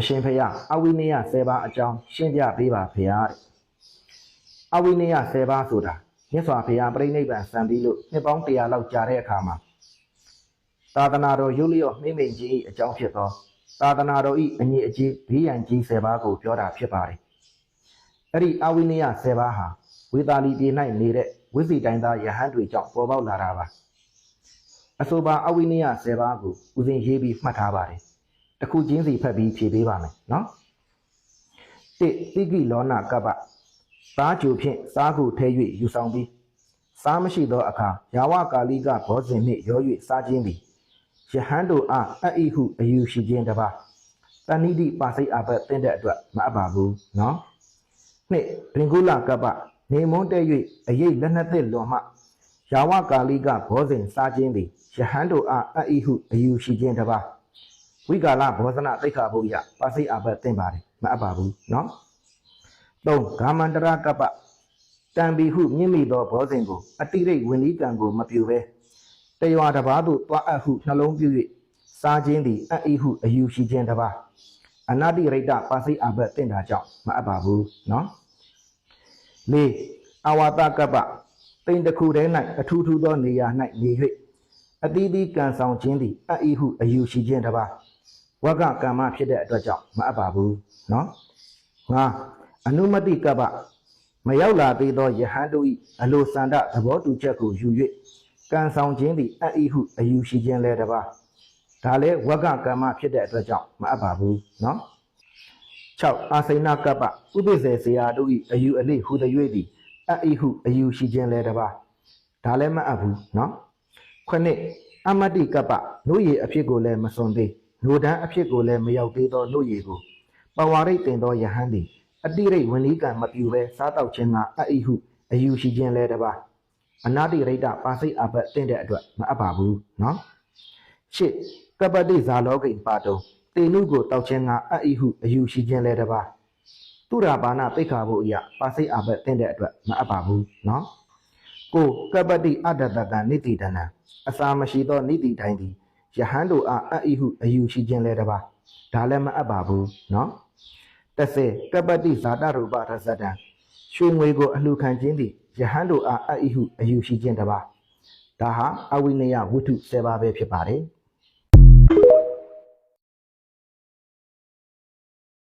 အရှင်ဖေယအဝိနည်း10ပါးအကြောင်းရှင်းပြပေးပါဖေယတဲ့အဝိနည်း10ပါးဆိုတာမြတ်စွာဘုရားပြိဋိဘံစံပြီးလို့နှစ်ပေါင်း100လောက်ကြာတဲ့အခါမှာသာသနာတော်ရုပ်လျော့နှိမ့်မိန်ကြီးအကြောင်းဖြစ်သောသာသနာတော်ဤအညီအကျေးဘေးရန်ကြီး10ပါးကိုပြောတာဖြစ်ပါတယ်အဲ့ဒီအဝိနည်း10ပါးဟာဝေသာလီပြည်၌နေတဲ့ဝိဇ္ဇိတိုင်းသားယဟန်တွေကြောင့်ပေါ်ပေါက်လာတာပါအဆိုပါအဝိနည်း10ပါးကိုဦးဇင်းရေးပြီးမှတ်ထားပါတယ် တစ်ခုချင်းစီဖတ်ပြီးဖြည့်ပေးပါမယ်နော်တိတိကိလောနာကပ္ပစားကြိုဖြင့်စားကိုထဲ၍ယူဆောင်ပြီးစားမရှိသောအခါယာဝကာလိကဘောဇင်နှင့်ရော၍စားခြင်းသည်ယဟန်တို့အားအဣဟုအယူရှိခြင်းတပါတဏိတိပါစိတ်အဘတ်တဲ့တဲ့အတွက်မအပ်ပါဘူးနော်နှစ်ဘင်္ဂုလကပ္ပနေမွန်းတဲ့၍အရေးလက်နှစ်သက်လွန်မှယာဝကာလိကဘောဇင်စားခြင်းသည်ယဟန်တို့အားအဣဟုအယူရှိခြင်းတပါ ဝိကာလဘောဇနသိက္ခာဘုရားပါစိတ်အဘတ်တင်ပါတယ်မအပ်ပါဘူးနော်၃ဂာမန္တရကပ္ပတံဘီဟုမြင့်မိသောဘောဇင်ကိုအတိရိတ်ဝင်ဤကံကိုမပြူပဲတရွာတစ်ပါးသို့သွားအပ်ဟုနှလုံးပြု၍စားခြင်းသည်အအိဟုအယူရှိခြင်းတစ်ပါးအနာတိရိတပါစိတ်အဘတ်တင့်တာကြောင့်မအပ်ပါဘူးနော်၄အဝါတကပ္ပတိန်တစ်ခုတည်း၌အထူးထူးသောနေရာ၌နေ၍အသီးသီးကံဆောင်ခြင်းသည်အအိဟုအယူရှိခြင်းတစ်ပါး ဝကကမ္မဖြစ်တဲ့အတွက်ကြောင့်မအပ်ပါဘူးနော်ငါအနုမတိကပ္ပမရောက်လာသေးသောယဟန်တို့၏အလိုစန္ဒသဘောတူချက်ကိုယူ၍ကံဆောင်ခြင်းသည်အအိဟုအယူရှိခြင်းလဲတပါဒါလဲဝကကမ္မဖြစ်တဲ့အတွက်ကြောင့်မအပ်ပါဘူးနော်6အာစိဏကပ္ပဥပိ္ပဇေဇေယတို့၏အယူအလိဟုသည်၍သည်အအိဟုအယူရှိခြင်းလဲတပါဒါလည်းမအပ်ဘူးနော်ခုနှစ်အမတိကပ္ပနှုတ်ရည်အဖြစ်ကိုလည်းမစွန်သေး နှုတ်တန်းအဖြစ်ကိုလည်းမရောက်သေးသောနှုတ်ရည်ကိုပဝါရိတ်တင်သောယဟန်သည်အတိရိတ်ဝင် lý ကံမပြူပဲစားတော့ခြင်းကအအိဟုအယူရှိခြင်းလဲတပါအနာတိရိတပါစိတ်အဘတ်တင့်တဲ့အတွက်မအပ်ပါဘူးနော်ရှစ်ကပ္ပတိဇာလောကိပါတုံတေနုကိုတောက်ခြင်းကအအိဟုအယူရှိခြင်းလဲတပါသူရဘာနာပိခါဖို့အရာပါစိတ်အဘတ်တင့်တဲ့အတွက်မအပ်ပါဘူးနော်ကိုကပ္ပတိအတ္တတကံနိတိတနံအစာမရှိသောနိတိတိုင်းသည် ယဟန်တို့အားအအိဟုအယူရှိခြင်းလဲတပါဒါလည်းမအပ်ပါဘူးနော်30ကပ္ပတိဇာတရူပရဇတံရွှေငွေကိုအလှခံခြင်းသည်ယဟန်တို့အားအဣဟုအယူရှိခြင်းတပါဒါဟာအဝိနယဝုထု7ပါးပဲဖြစ်ပါတယ်